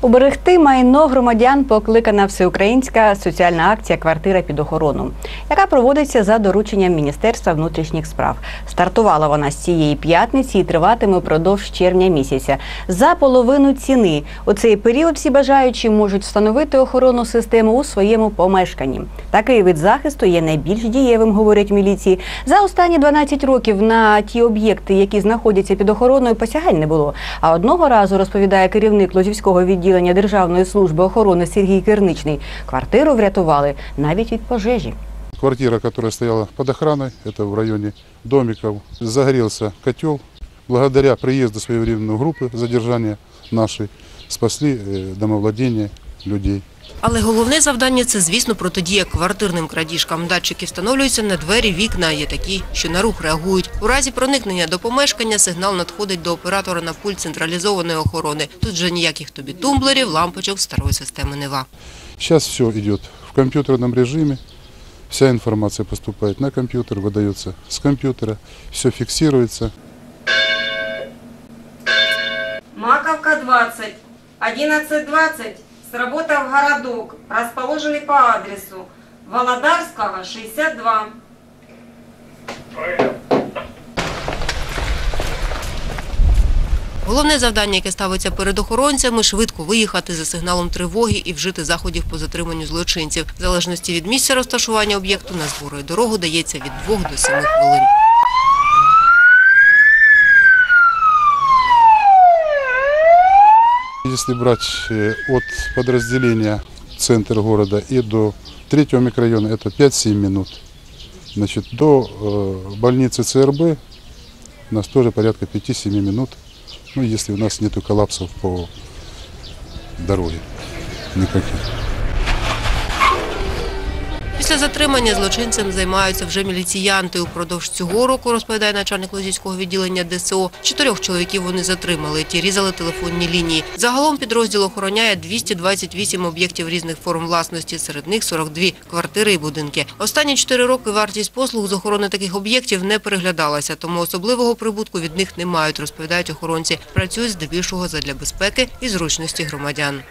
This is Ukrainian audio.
Уберегти майно громадян покликана всеукраїнська соціальна акція Квартира під охорону, яка проводиться за дорученням Міністерства внутрішніх справ. Стартувала вона з цієї п'ятниці і триватиме впродовж червня місяця. За половину ціни у цей період всі бажаючі можуть встановити охоронну систему у своєму помешканні. Такий вид захисту є найбільш дієвим, говорять міліції. За останні 12 років на ті об'єкти, які знаходяться під охороною, посягань не було. А одного разу розповідає керівник Лозівського відділення Державної служби охорони Сергій Керничний. Квартиру врятували навіть від пожежі. Квартира, которая стояла под охраной, это в районе домиков, загорелся котел. Благодаря приезду своевременной группы задержания нашей спасли э, домовладение людей. Але головне завдання це, звісно, протидія квартирним крадіжкам. Датчики встановлюються на двері, вікна. Є такі, що на рух реагують. У разі проникнення до помешкання сигнал надходить до оператора на пульт централізованої охорони. Тут же ніяких тобі тумблерів, лампочок старої системи Нева. Сейчас все идет в компьютерном режиме. Вся информация поступает на компьютер, выдается с компьютера, все фиксируется. Маковка 20, 11.20 сработал городок, расположенный по адресу Володарского, 62. Головне завдання, яке ставиться перед охоронцями – швидко виїхати за сигналом тривоги і вжити заходів по затриманню злочинців. В залежності від місця розташування об'єкту на збору і дорогу дається від 2 до 7 хвилин. Если брать э, от подразделения центр города и до третьего микрорайона, это 5-7 минут. Значит, до э, больницы ЦРБ у нас тоже порядка 5-7 минут. Ну, если у нас нет коллапсов по дороге никаких. Після затримання злочинцем займаються вже міліціянти. Упродовж цього року, розповідає начальник Лозівського відділення ДСО, чотирьох чоловіків вони затримали. Ті різали телефонні лінії. Загалом підрозділ охороняє 228 об'єктів різних форм власності, серед них 42 квартири і будинки. Останні чотири роки вартість послуг з охорони таких об'єктів не переглядалася, тому особливого прибутку від них не мають, розповідають охоронці. Працюють здебільшого задля безпеки і зручності громадян.